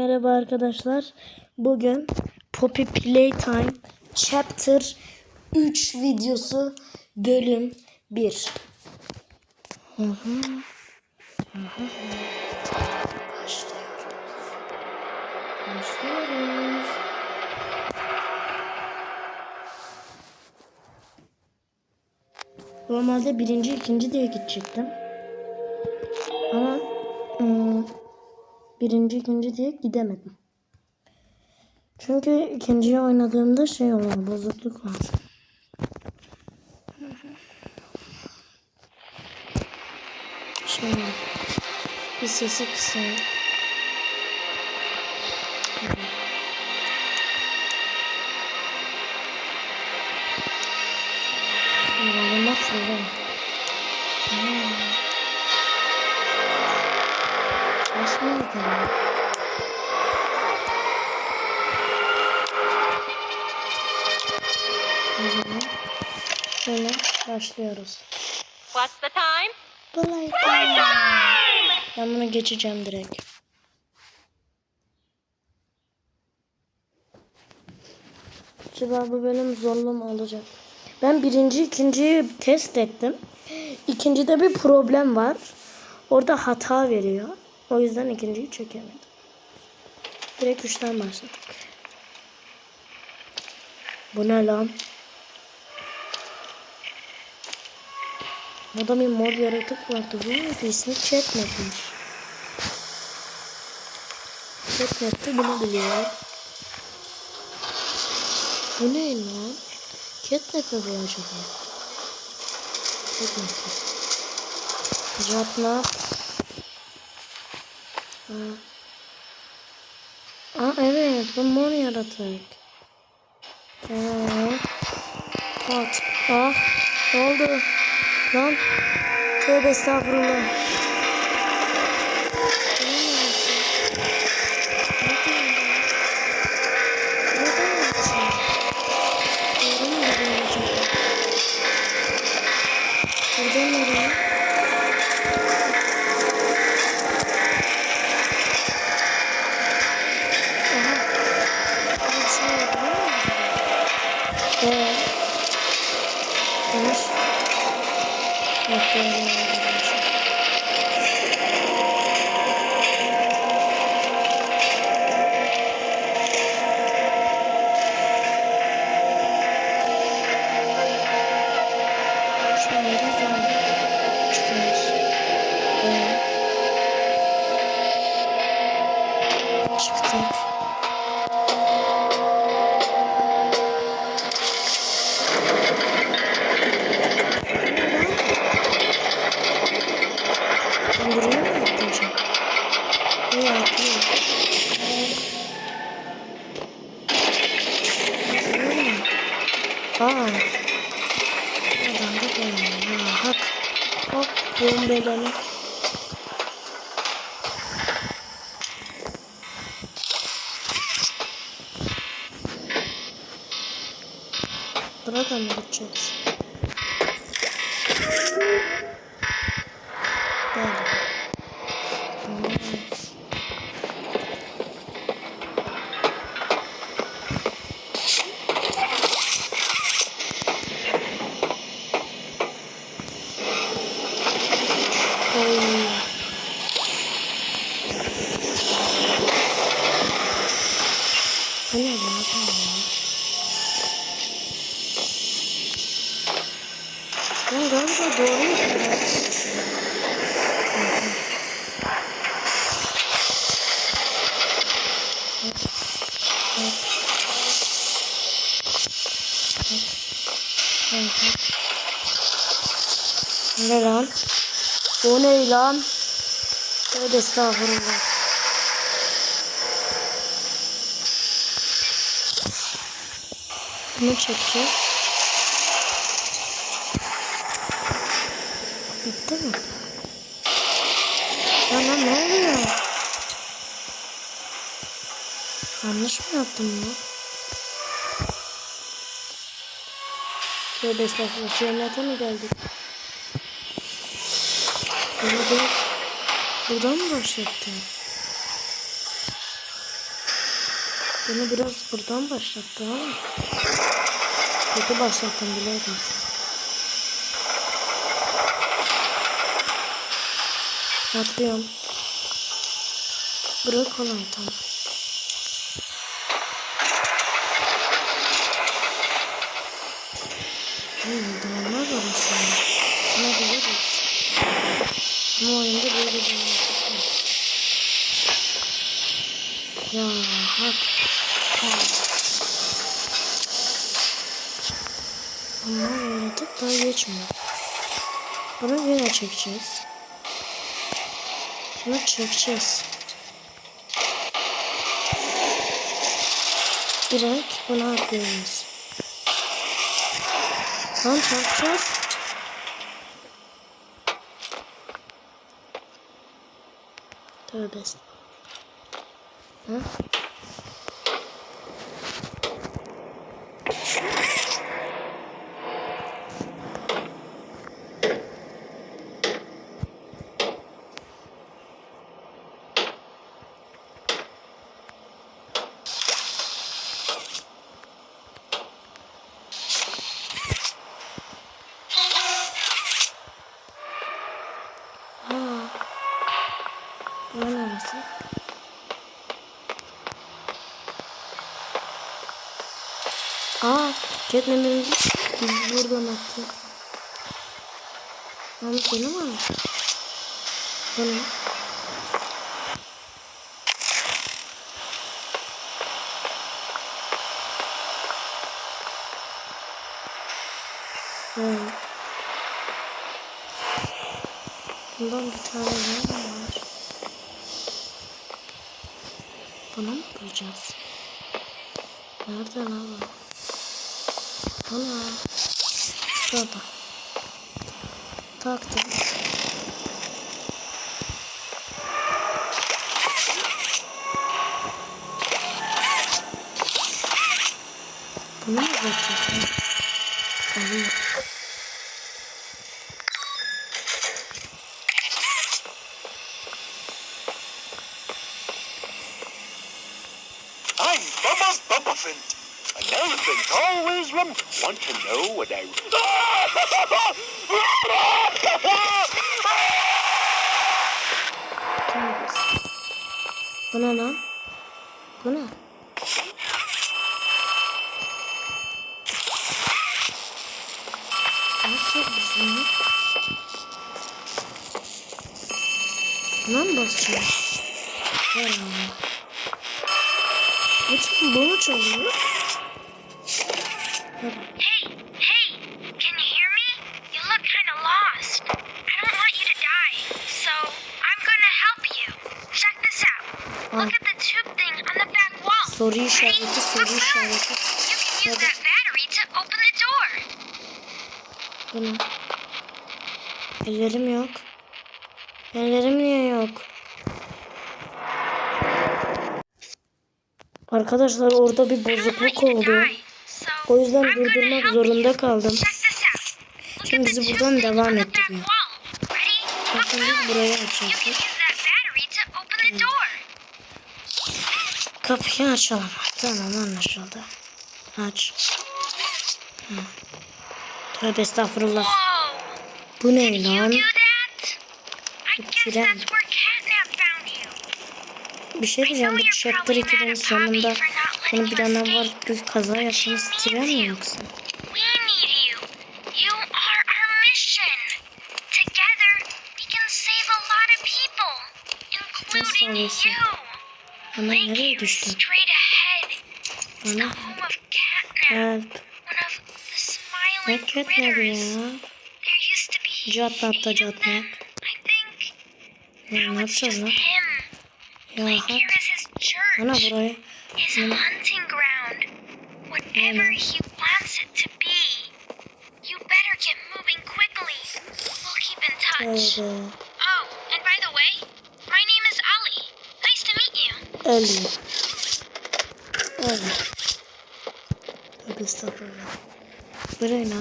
merhaba arkadaşlar. Bugün Poppy Playtime Chapter 3 videosu bölüm 1. Hı hı. Hı hı. Başlıyoruz. Başlıyoruz. Normalde birinci, ikinci diye gidecektim. Birinci, ikinci diye gidemedim. Çünkü ikinciyi oynadığımda şey oluyor, bozukluk var. Şimdi bir sesi kısayım. Yoluma fırlayın. Hmm. Nasıl oldu? O zaman şöyle başlıyoruz. What's the time? Playtime. Ben bunu geçeceğim direkt. Acaba bu bölüm zorlu mu olacak? Ben birinci, ikinciyi test ettim. İkincide bir problem var. Orada hata veriyor. O yüzden ikinciyi çekemedim. Direkt üçten başladık. Bu ne lan? Burada bir mor yaratık vardı. Bu neydi? İsmi Chatnap'mış. Chatnap de bunu biliyor. Bu ne lan? Catnap mi bu acaba? Catnap. Catnap. Aa. Evet bu mor yaratık. Aa. Ah. Ne oldu? Lan. Tövbe estağfurullah. Gideceğiz? Tövbe estağfurullah. Bunu çekeceğiz. Bitti mi? Lan ne oluyor? Yanlış mı yaptım bunu? Tövbe estağfurullah. Cennete mi geldik? Burada buradan mı başlattı? Beni biraz buradan başlattı ama. Kötü başlattım bileydim. Atlıyorum. Bırak kolay tamam. Hmm, duvarlar var aslında. Buna. Ama oyunda böyle bir. Ya hak. Ama yaratık daha geçmiyor. Bunu yine çekeceğiz. Bunu çekeceğiz. Direkt bunu yapıyoruz. Lan çarpacağız. Tövbe estağfurullah. Ha? Aa. Bu neresi? Catnap'in biz buradan attı. Ama seni almış? Bu ne? Evet. Bundan bir tane daha mı var? Bunu mu bulacağız? Nerede lan bu? Ana. Şurada. Taktım. Bunu mu bulacağız? Soru işareti, soru işareti. You can use that battery to open the door. Bu ne? Ellerim yok. Ellerim niye yok? Arkadaşlar orada bir bozukluk oldu. O yüzden durdurmak zorunda kaldım. Şimdi bizi buradan devam ettiriyor. Bakın biz burayı You Kapıyı açalım. Tamam anlaşıldı. Aç. Hı. Tövbe estağfurullah. Bu ne lan? Tren. Bir şey diyeceğim. Bu Chapter 2'nin sonunda bunu bilenler var. Bir kaza yaptığınız tren mi yoksa? We need I'm not Thank ready you. Straight ahead. I'm it's not. the home of Katnap. One of the smiling critters. There used to be Jotna, eight of Jotna. I think. Yeah, now it's just not. him. Yeah, like hot. here is his church. Know, boy. His yeah. hunting ground. Whatever he wants it to be. You better get moving quickly. We'll keep in touch. Oh, meet you. Öldü. Öldü. Tövbe estağfurullah. Buraya ne?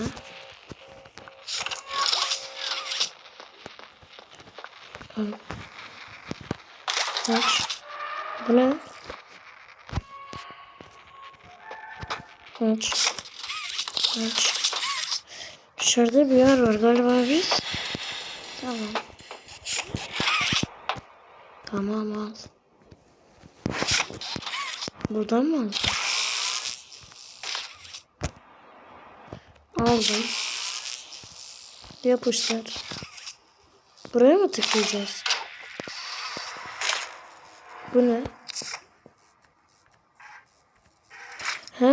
Aç. Bu ne? Aç. Aç. Dışarıda bir yer var galiba biz. Tamam. Tamam al. Buradan mı aldın? Aldım. Yapıştır. Buraya mı tıklayacağız? Bu ne? He.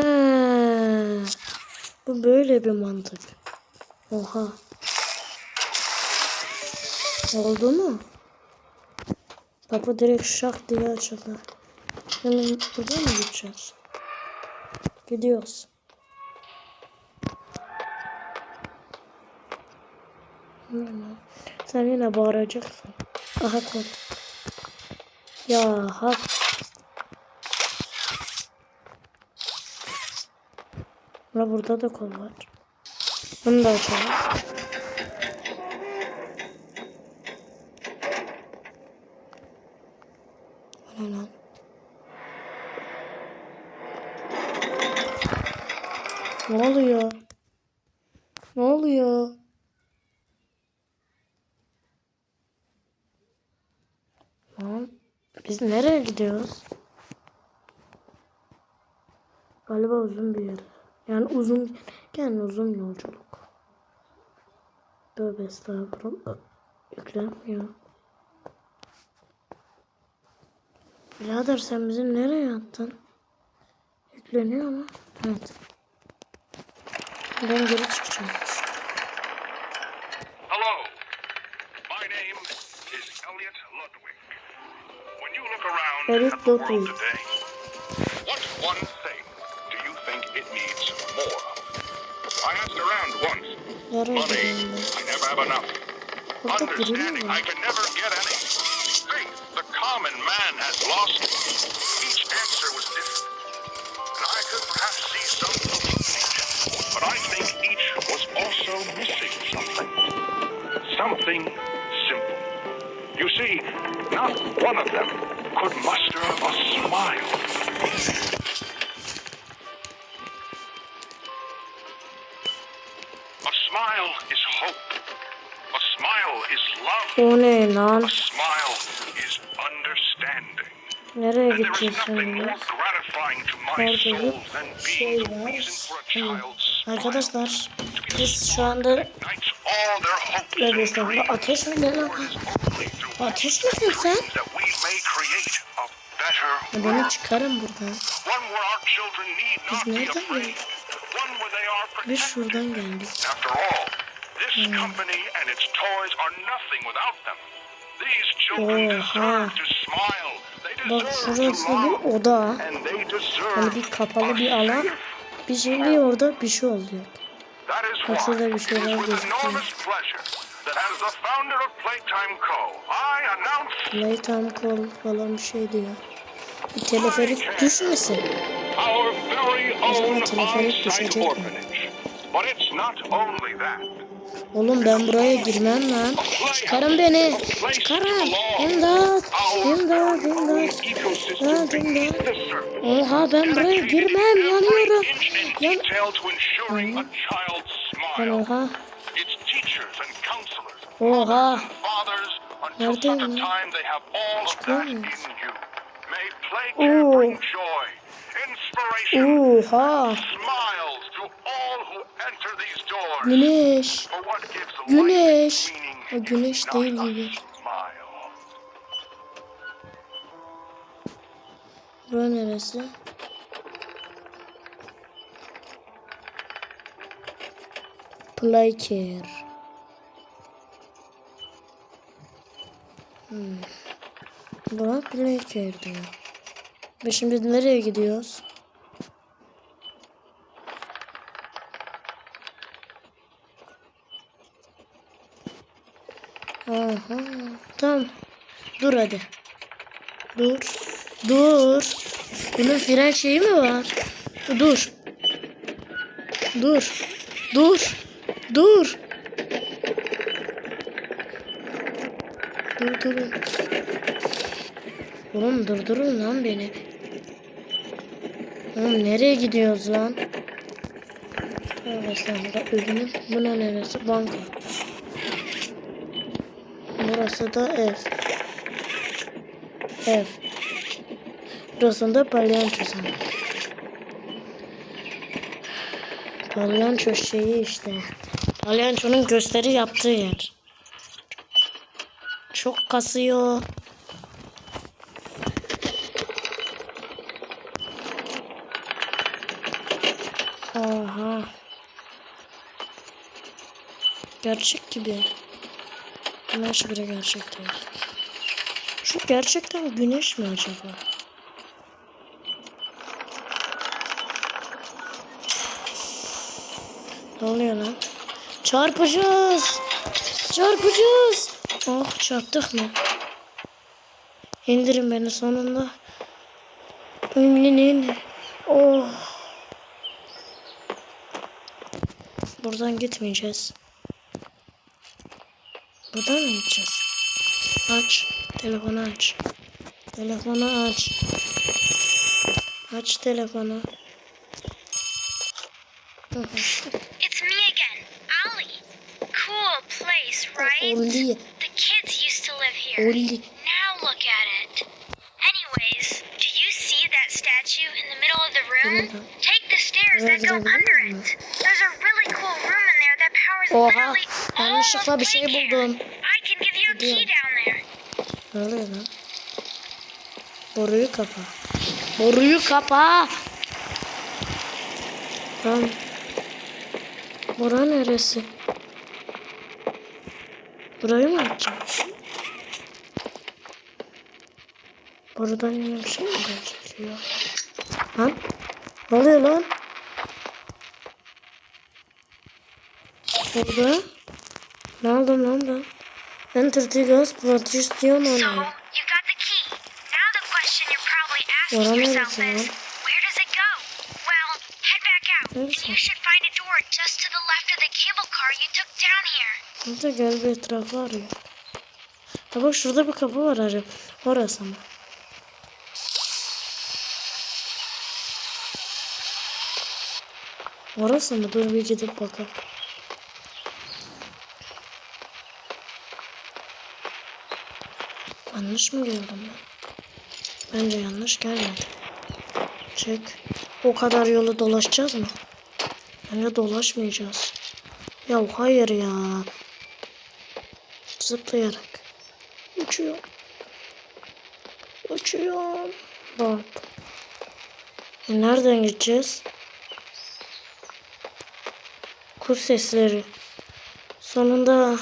Bu böyle bir mantık. Oha. Oldu mu? Kapı direkt şak diye açıldı. Şimdi buradan mı gideceğiz? Gidiyoruz. Sen yine bağıracaksın. Aha kol. Ya hak. Burada da kol var. Bunu da açalım. O ne lan? Ne oluyor? Ne oluyor? Lan biz nereye gidiyoruz? Galiba uzun bir yer. Yani uzun, yani uzun yolculuk. Tövbe estağfurullah. Yüklenmiyor. Birader sen bizi nereye attın? Yükleniyor mu? Evet. Ben geri çıkacağım. Hello. My name is Elliot Ludwig. When you look around Elliot at the world today, what one thing do you think it needs more? I asked around once. Money? I never have enough. Understanding, I can never get any. Faith, the common man has lost. Each answer was different. And I could perhaps see some hallucination. But I think each was also missing something. Something simple. You see, not one of them could muster a smile. A smile is hope. A smile is love. O ne lan? A smile is understanding. Nereye And there is gideceğiz nothing şimdi? more gratifying to my soul than şey var. Arkadaşlar biz şu anda estağfurullah dreams. ateş mi ne lan? Ateş misin sen? Ya. Beni çıkarın buradan. Biz nereden geldik? Biz şuradan geldik. Children Oha. Bak şurası bir oda. Hani bir kapalı bir alan. Bir şimdi orada bir şey oluyor. Bak şurada bir şeyler gözüküyor. Playtime call falan bir şey diyor. Bir teleferik düşmesin. Acaba teleferik düşecek mi? But it's not only that. Oğlum ben buraya girmem lan. Çıkarın beni. Çıkarın. İmdat. İmdat. İmdat. İmdat. İmdat. Oha ben buraya girmem. Yanıyorum. Yan... Lan oha. Oha. Neredeyim lan? Çıkıyor in mu? you. May Playcare Oo. Oha. Güneş. Güneş. O güneş değil gibi. Bura neresi? Playcare. Hmm. Bura Playcare diyor. Ve şimdi nereye gidiyoruz? Aha. Tamam. Dur hadi. Dur. Dur. Bunun fren şeyi mi var? Dur. Dur. Dur. Dur. Dur durun. Oğlum durdurun lan beni. Oğlum nereye gidiyoruz lan? Neresi da ölümün? Bu ne neresi? Banka. Burası da ev. Ev. Burası da palyanço sandık. Palyanço şeyi işte. Palyançonun gösteri yaptığı yer. Çok kasıyor. Oha. Gerçek gibi. Güneş bile gerçek değil. Şu gerçekten güneş mi acaba? Ne oluyor lan? Çarpacağız. Çarpacağız. Oh çarptık mı? İndirin beni sonunda. Ünlünün. Oh. Buradan gitmeyeceğiz. Buradan mı gideceğiz? Aç. Telefonu aç. Telefonu aç. Aç telefonu. Hı hı. It's me again, Ollie. Cool place, right? Olli. The kids used to live here. Olli. Now look at it. Anyways, do you see that statue in the middle of the room? Take the stairs that go under it. There's a really cool room in there that powers Oha, literally all yanlışlıkla bir şey buldum. Key Gidiyorum. down there. Ne oluyor lan? Boruyu kapa. Boruyu kapa. Tamam. Bura neresi? Burayı mı açacağım? Buradan yine bir şey mi gözüküyor? Lan? Ne oluyor lan? Burada? Ne aldım lan ben? Enter the gas protection So, on you got the key. Now the question you're probably asking Oranı yourself neresi is, lan? where does it go? Well, head back out, and Neresi? you should find a door just to the left of the cable car you took down here. Burada gel bir etrafı arıyor. Ha bak şurada bir kapı var arıyor. Orası mı? Orası mı? Dur bir gidip bakalım. Yanlış mı geldim ben? Bence yanlış gelmedim. Çek. O kadar yolu dolaşacağız mı? Bence dolaşmayacağız. Ya hayır ya. Zıplayarak. Uçuyor. Uçuyor. Bak. E nereden gideceğiz? Kuş sesleri. Sonunda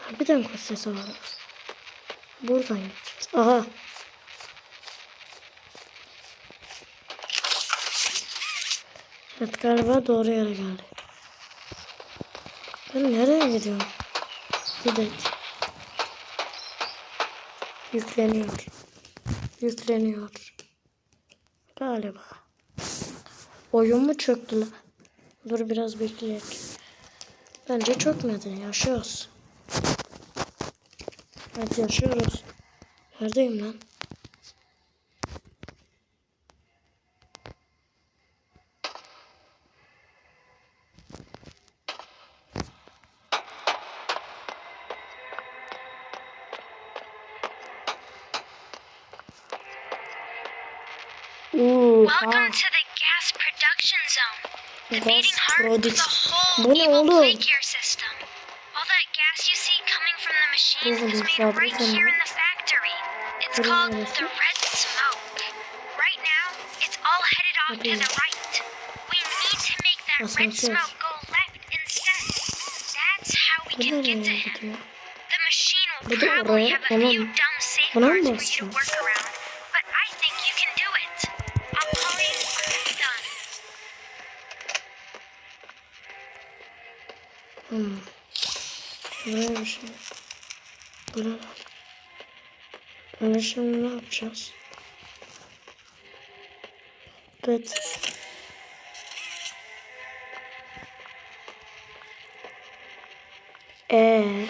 harbiden kuş sesi var. Buradan gideceğiz. Aha. Evet galiba doğru yere geldik. Ben nereye gidiyorum? Bir dakika. Yükleniyor. Yükleniyor. Galiba. Oyun mu çöktü lan? Dur biraz bekleyek. Bence çökmedi. Yaşıyoruz. Evet yaşıyoruz. Neredeyim lan? Welcome to the gas production zone. The Gas beating heart the whole evil oğlum? play is made right here in the factory. It's called the red smoke. Right now, it's all headed off to the right. We need to make that red smoke go left instead. That's how we can get to him. The machine will probably have a few dumb safeguards for you to work around, but I think you can do it. I'll call you when it's done. Hmm. Buraya bir şey. Buraya. Öyle şimdi ne yapacağız? Evet. Eee.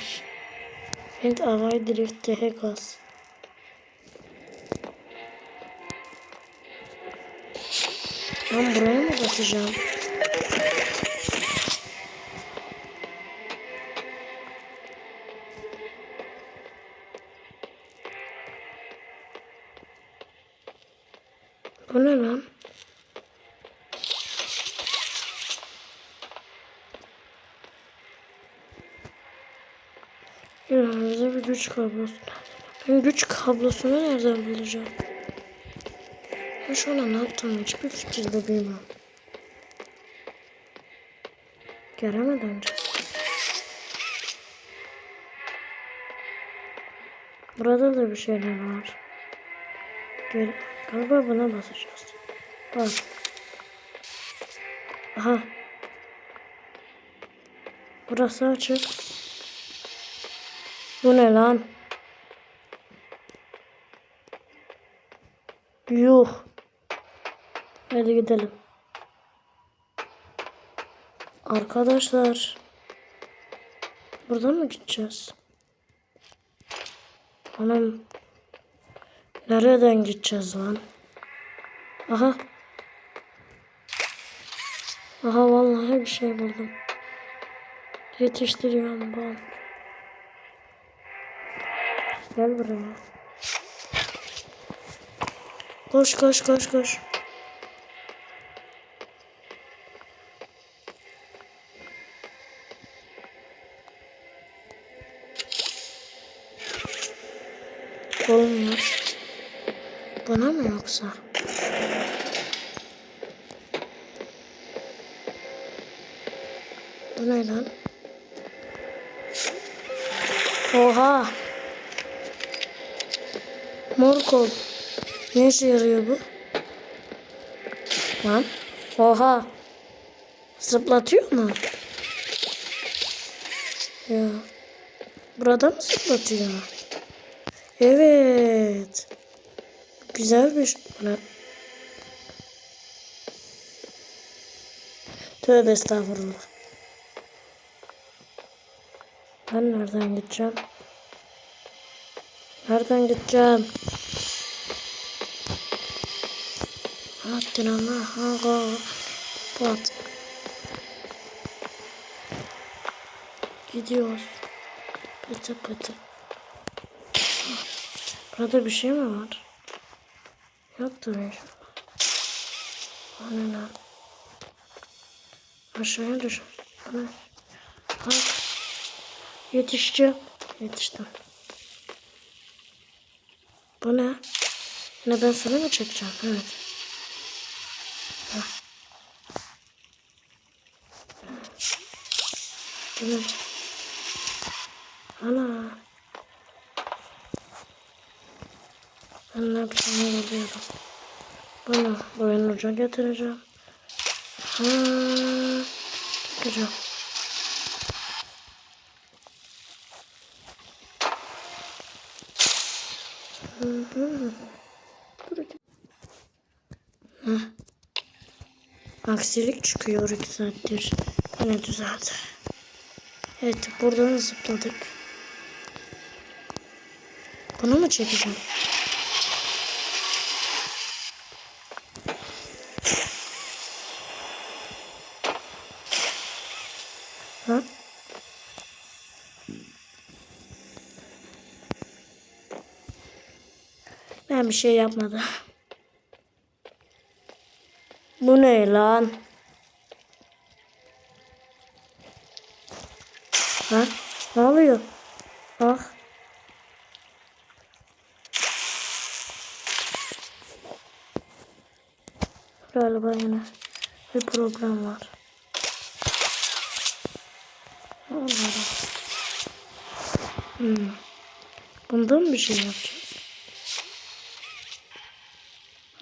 Hint Havai Drift Tehegas. Ben buraya mı basacağım? Güç kablosu. Ben güç kablosunu nereden bulacağım? Ben şu an ne yaptım hiçbir fikir de bilmiyorum. Göremeden önce. Burada da bir şeyler var. Gel, galiba buna basacağız. Bak. Aha. Burası açık. Bu ne lan? Yuh. Hadi gidelim. Arkadaşlar. Buradan mı gideceğiz? Anam. Nereden gideceğiz lan? Aha. Aha vallahi bir şey buldum. Yetiştiriyorum bam. Gel buraya. Koş koş koş koş. Olmuyor. Bana mı yoksa? Bu ne lan? Oha! Mor kol. Ne işe yarıyor bu? Lan. Oha. Zıplatıyor mu? Ya. Burada mı zıplatıyor? Evet. Güzel bir şey. Bana... Tövbe estağfurullah. Ben nereden gideceğim? Nereden gideceğim? Hattın ama ha Bat. Gidiyoruz. Pıtı pıtı. Burada bir şey mi var? Yoktur inşallah. O ne lan? Aşağıya düşer. Bak. Yetişeceğim. Yetiştim. Bu ne? Ne ben sana mı çekeceğim? Evet. Heh. Evet. Ana. Ben ne yapacağım biliyorum. Bunu uca getireceğim. Ha, takacağım. Hı hı. Heh. Aksilik çıkıyor iki saattir. Yine düzeldi. Evet buradan zıpladık. Bunu mu çekeceğim? Bir şey yapmadım. Bu ne lan? Ha? Ne oluyor? Ah. Galiba yine bir problem var. Anladım. Hmm. Bundan bir şey yapacağız.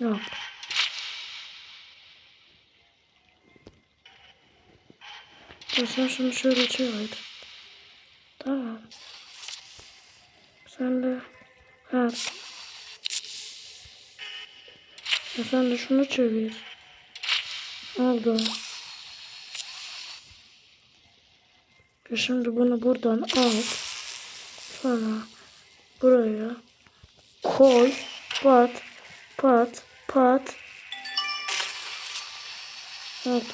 Yok. Ya sen şunu şöyle çevir. Tamam. Sen de at. Ya sen de şunu çevir. Oldu. Ya Şimdi bunu buradan al. Sonra buraya koy. Pat. Pat. Pat. Oldu.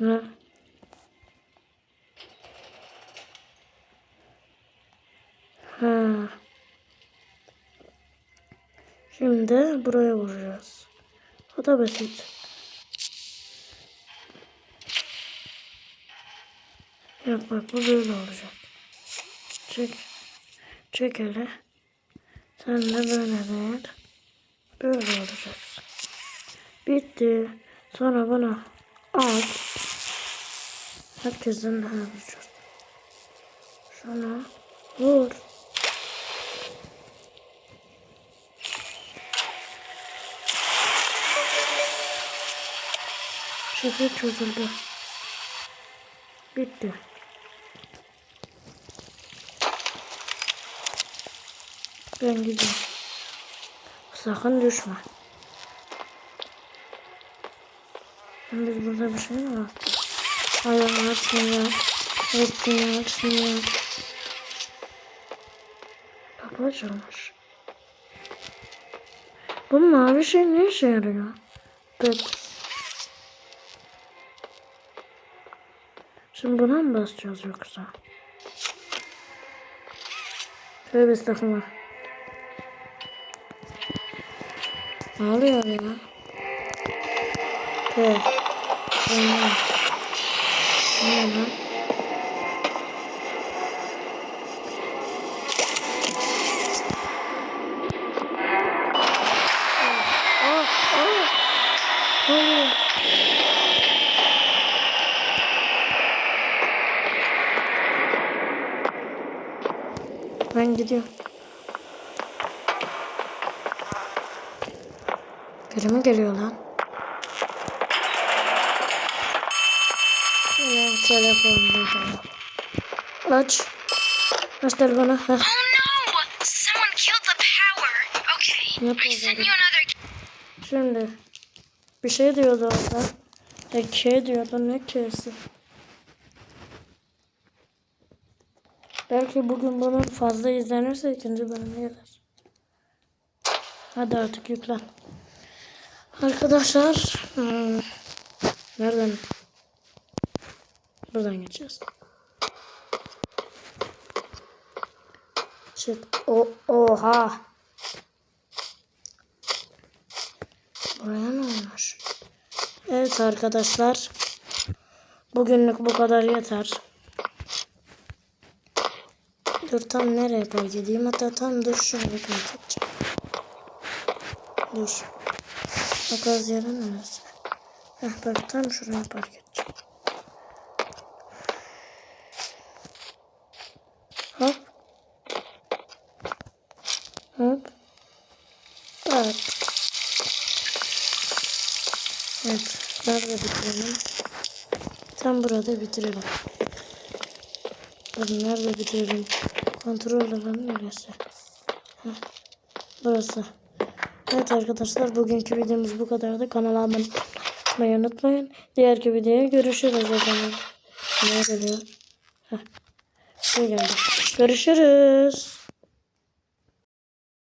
Ne? Ha. Şimdi buraya vuracağız. O da basit. Yok bak bu böyle olacak. Çek. Çek hele. Sen de böyle değil. Böyle olacaksın. Bitti. Sonra bana al. Herkesten daha yapacağız. Şuna vur. Şekil çözüldü. Bitti. Ben gidiyorum. Sakın düşme. Biz burada bir şey mi var? Yak. Hepsini yak. Hepsini yak. Kapı açılmış. Bu mavi şey ne işe yarıyor? Evet. Şimdi buna mı basacağız yoksa? Tövbe estağfurullah. Ne oluyor ya? Evet. Tamam. Oluyor? Ben gidiyorum. Mi geliyor lan? Ya telefonda. Aç. Aç telefonu. Heh. Oh no! Someone killed the power. Okay, Yep, I sent you another. Şimdi bir şey diyordu orada. E, K diyordu ne K'si? Belki bugün bunun fazla izlenirse ikinci bölümü gelir. Hadi artık yüklen. Arkadaşlar hmm, nereden? Buradan geçeceğiz. Shit. O oha. Buraya ne olmuş? Evet arkadaşlar. Bugünlük bu kadar yeter. Dur tam nereye park edeyim? Hatta tam dur şuraya park edeceğim. Dur. Bak az yere neresi? Heh bak tam şuraya park edeceğim. Hop. Hop. Bak. Evet. Nerede bitirelim? Tam burada bitirelim. Dur nerede bitirelim? Kontrol alanı neresi? Heh, Burası. Evet arkadaşlar bugünkü videomuz bu kadardı. Kanala abone olmayı unutmayın. Diğerki videoya görüşürüz o zaman. Görüşürüz.